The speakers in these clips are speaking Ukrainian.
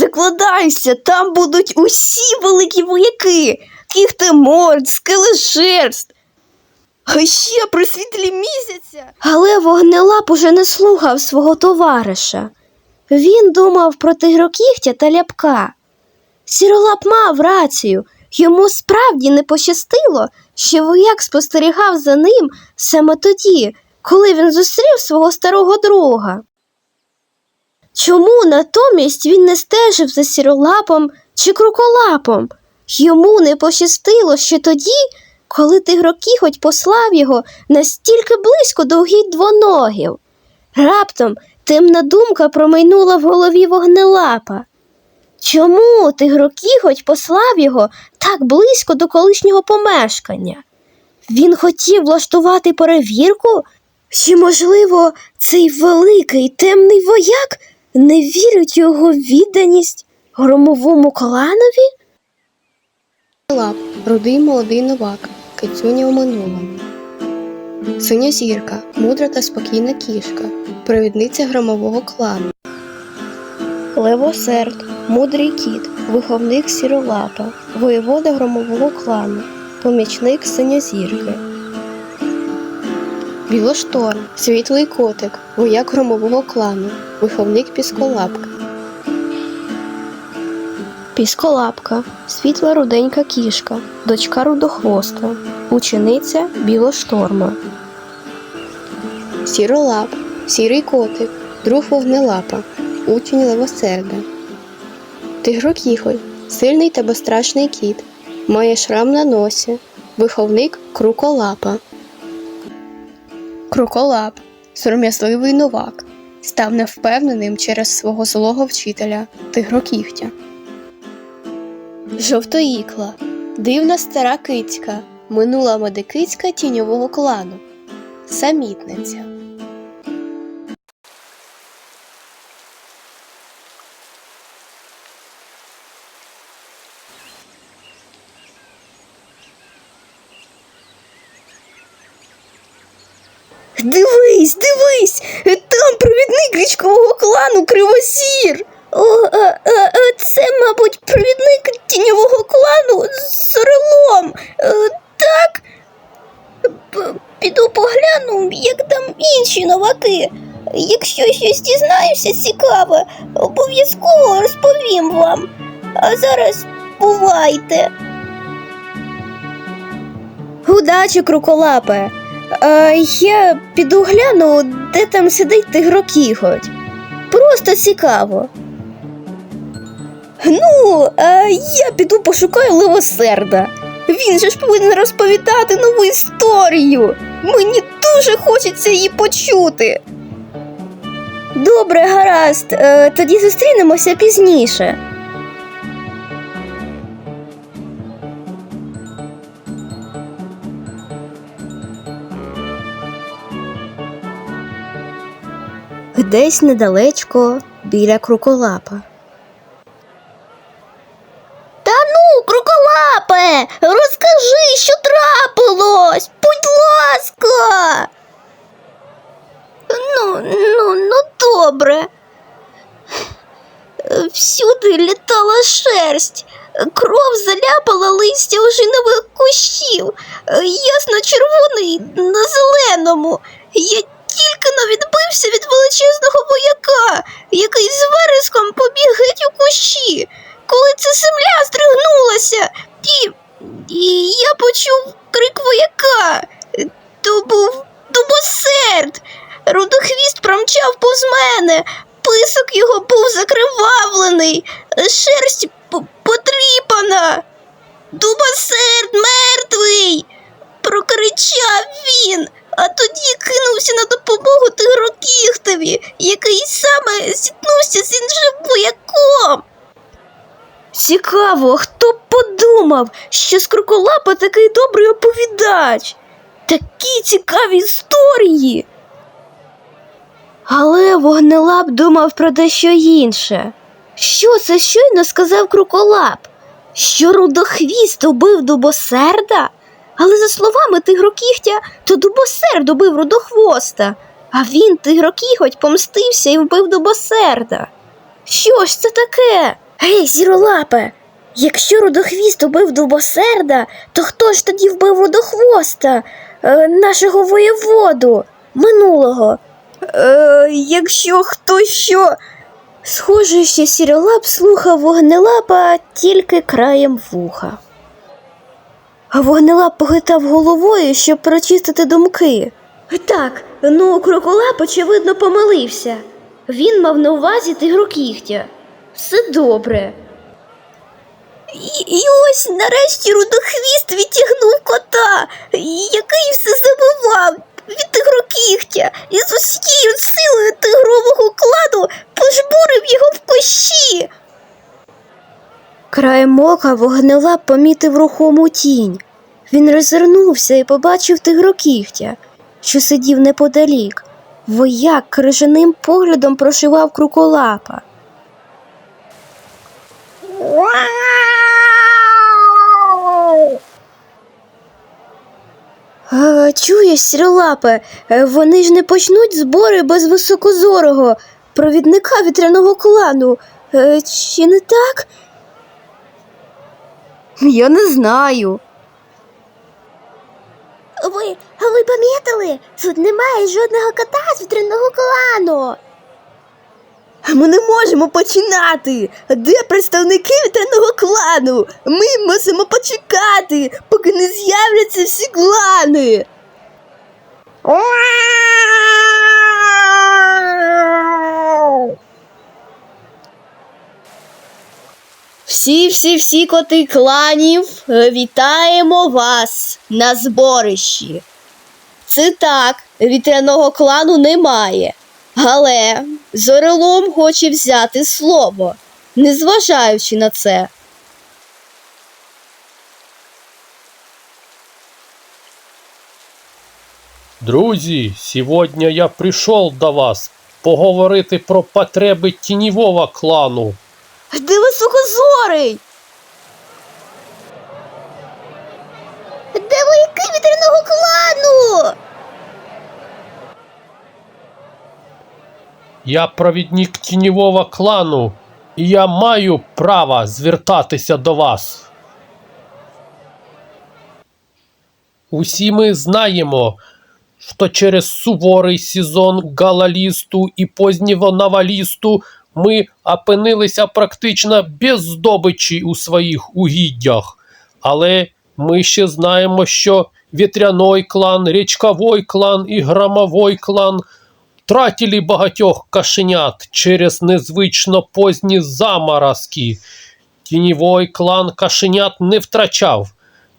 Закладайся, там будуть усі великі вояки, кіхтеморд, скелешерст. А ще при світлі місяця. Але вогнелап уже не слухав свого товариша. Він думав про тигрокігтя та ляпка. Сіролап мав рацію, йому справді не пощастило, що вояк спостерігав за ним саме тоді, коли він зустрів свого старого друга. Чому натомість він не стежив за сіролапом чи круколапом? Йому не пощастило ще тоді, коли тигрокіхоть послав його настільки близько до угідь двоногів. Раптом темна думка промайнула в голові вогнелапа. Чому тигрокіхоть послав його так близько до колишнього помешкання? Він хотів влаштувати перевірку? Чи, можливо, цей великий темний вояк не вірить його відданість громовому кланові? Лап, рудий молодий новак, кицюня у минулому. Синя зірка, мудра та спокійна кішка, провідниця громового клану. Левосерд, мудрий кіт, виховник сіролапа, воєвода громового клану, помічник синьозірки. Білошторм, світлий котик, вояк громового клану, виховник пісколапка. Пісколапка, світла руденька кішка, дочка рудохвоста, учениця білошторма. Сіролап, сірий котик, друг вогнелапа, учень левосерда. Тигрокіхоль, сильний та безстрашний кіт, має шрам на носі, виховник круколапа. Круколап, сором'язливий новак, став невпевненим через свого злого вчителя тигрокігтя. Жовтоїкла, дивна стара кицька, минула медикицька тіньового клану, самітниця. Річкового клану Кривосір. О, а, а, а, це, мабуть, провідник тіньового клану Сорелом. Е, Так? Піду погляну, як там інші новаки. Якщо щось дізнаюся цікаве, обов'язково розповім вам. А зараз бувайте. Удачі, круколапе. А, я піду гляну, де там сидить тигрок тигрокіготь. Просто цікаво. Ну, а я піду пошукаю левосерда. Він же ж повинен розповідати нову історію. Мені дуже хочеться її почути. Добре, гаразд, е, тоді зустрінемося пізніше. Десь недалечко біля круколапа. Та ну, круколапе, розкажи, що трапилось, будь ласка. Ну, ну, ну, добре. Всюди літала шерсть, кров заляпала листя ожинових кущів, ясно-червоний на зеленому. Я тільки но відбився від величезного вояка, який з вереском побіг геть у кущі, коли ця земля стригнулася, і, і я почув крик вояка. То був дубосерд. Рудохвіст промчав повз мене, писок його був закривавлений, шерсть потріпана. Дубосерд мертвий. прокричав він, а тоді кинувся на допомогу тигрокіхтеві, який саме зіткнувся з іншим вояком. Цікаво, хто б подумав, що Скруколапа такий добрий оповідач. Такі цікаві історії. Але вогнелап думав про дещо інше. Що це щойно сказав Круколап? Що рудохвіст убив дубосерда? Але за словами тигрокігтя, то дубосерд убив рудохвоста, а він, тигрокіготь, помстився і вбив дубосерда. Що ж це таке? Гей, сіролапе, якщо рудохвіст убив дубосерда, то хто ж тоді вбив рудохвоста, е, нашого воєводу минулого? Е, якщо хто що. Схоже, що сіролап слухав вогнелапа тільки краєм вуха. Вогнелап похитав головою, щоб прочистити думки. Так, ну кроколап, очевидно, помилився. Він мав на увазі тигрокігтя. Все добре. І, і ось нарешті рудохвіст відтягнув кота, який все забивав від тигрокігтя і з усією силою тигрового кладу пожбурив його в кущі. Краєм ока вогнелап помітив рухому тінь. Він розвернувся і побачив тигрокігтя, що сидів неподалік. Вояк крижаним поглядом прошивав круколапа. Чуєш, сіролапе, е, вони ж не почнуть збори без високозорого, провідника вітряного клану. Е, Чи не так? Я не знаю. Ви, а ви помітили? Тут немає жодного кота з вітряного клану. Ми не можемо починати. Де представники вітряного клану? Ми мусимо почекати, поки не з'являться всі клани. Всі, всі, всі коти кланів, е, вітаємо вас на зборищі. Це так, вітряного клану немає. Але зорелом хоче взяти слово, незважаючи на це. Друзі, сьогодні я прийшов до вас поговорити про потреби тіньового клану. Де високозорий? Де вояки вітряного клану? Я провідник тіньового клану, і я маю право звертатися до вас. Усі ми знаємо, що через суворий сезон галалісту і позднього навалісту ми опинилися практично без здобичі у своїх угіддях. Але ми ще знаємо, що вітряний клан, річковий клан і громовий клан втратили багатьох кашенят через незвично позні заморозки. Тіньовий клан кашенят не втрачав.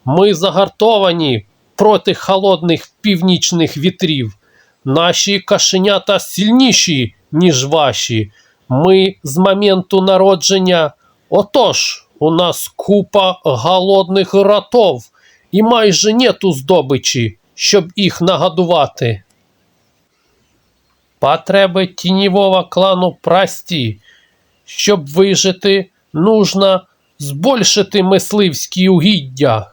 Ми загартовані проти холодних північних вітрів. Наші кашенята сильніші, ніж ваші. Ми з моменту народження. Отож, у нас купа голодних ротов, і майже нету здобичі, щоб їх нагодувати. Потреби тіньового клану прості. Щоб вижити, нужно збольшити мисливські угіддя.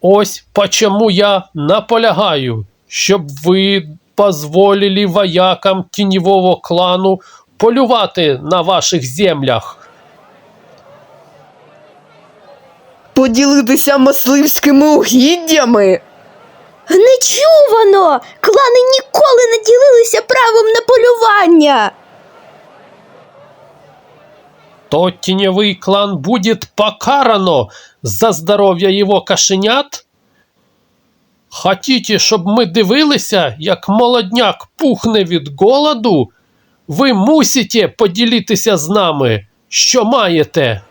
Ось почему я наполягаю, щоб ви дозволили воякам тіньового клану полювати на ваших землях. Поділитися мисливськими угіддями. Нечувано! Клани ніколи не ділилися правом на полювання. То теневый клан будет покарано за здоров'я його кашенят? Хотіте, щоб ми дивилися, як молодняк пухне від голоду? Ви мусите поділитися з нами, що маєте.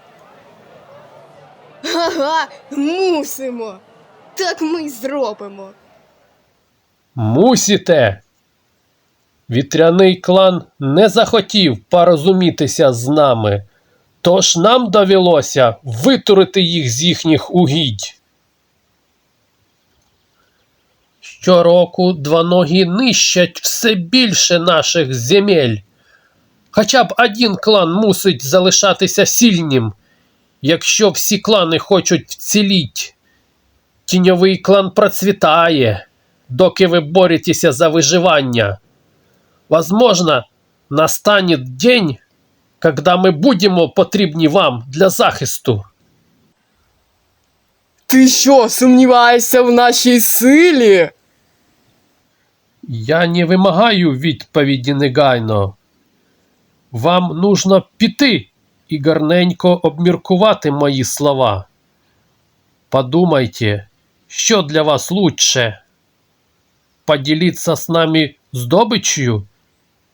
Ага, мусимо. Так ми й зробимо. Мусите. Вітряний клан не захотів порозумітися з нами, тож нам довелося витурити їх з їхніх угідь. Щороку двоногі нищать все більше наших земель. Хоча б один клан мусить залишатися сильним, якщо всі клани хочуть вціліть. Тіньовий клан процвітає, доки ви боретеся за виживання. Возможно, настанет день, коли ми будемо потрібні вам для захисту. Ти що, сумніваєшся в нашій силі? Я не вимагаю відповіді негайно. Вам нужно піти і гарненько обміркувати мої слова. Подумайте, що для вас лучше? Поділитися з нами здобиччю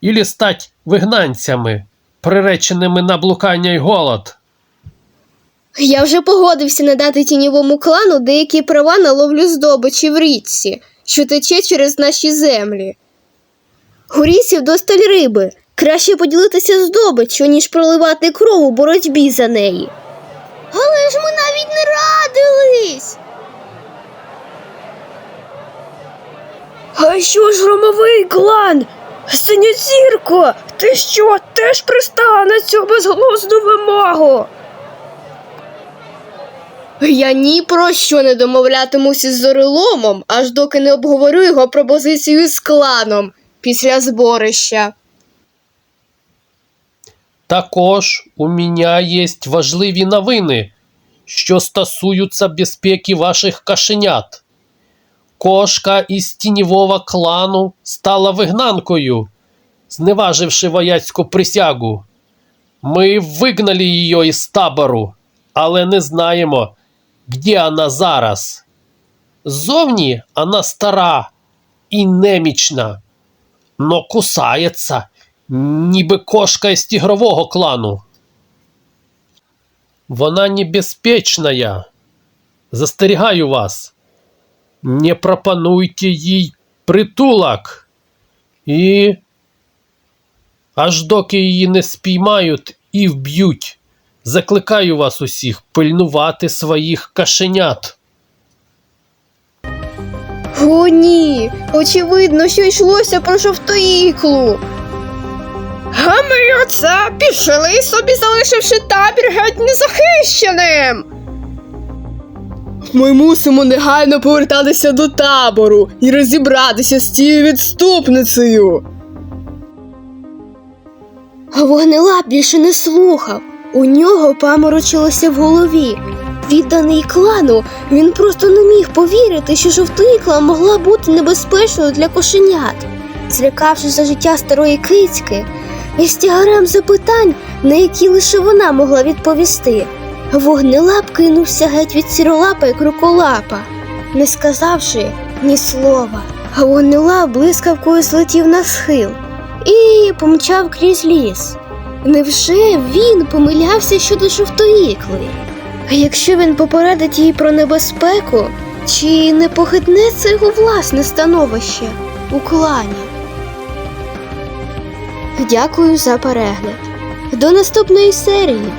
или стать вигнанцями, приреченими на блукання й голод? Я вже погодився надати тіньовому клану деякі права на ловлю здобичі в річці, що тече через наші землі. У річці вдосталь риби. Краще поділитися здобиччю, ніж проливати кров у боротьбі за неї. Але ж ми навіть не радились. А що ж громовий клан? Синьоцірко, ти що, теж пристала на цю безглузду вимогу? Я ні про що не домовлятимуся з зореломом, аж доки не обговорю його пропозицію з кланом після зборища. Також у мене є важливі новини, що стосуються безпеки ваших кошенят. Кошка із тіньового клану стала вигнанкою, зневаживши вояцьку присягу. Ми вигнали її із табору, але не знаємо, де вона зараз. Зовні вона стара і немічна, но кусається, ніби кошка із тігрового клану. Вона небезпечна. Застерігаю вас. Не пропонуйте їй притулок. І аж доки її не спіймають і вб'ють. Закликаю вас усіх пильнувати своїх кашенят. О, ні! Очевидно, що йшлося про жовтоїклу. А ми оце пішли собі, залишивши табір геть незахищеним. Ми мусимо негайно повертатися до табору і розібратися з цією відступницею. А вогнелап більше не слухав. У нього паморочилося в голові. Відданий клану, він просто не міг повірити, що жовтоїкла могла бути небезпечною для кошенят. Злякавшись за життя старої кицьки, і з тягарем запитань, на які лише вона могла відповісти, вогнелап кинувся геть від сіролапа і кроколапа, не сказавши ні слова. А вогнелап блискавкою злетів на схил і помчав крізь ліс. Невже він помилявся щодо жовтоїкли? А якщо він попередить їй про небезпеку, чи не похитне це його власне становище у клані? Дякую за перегляд. До наступної серії.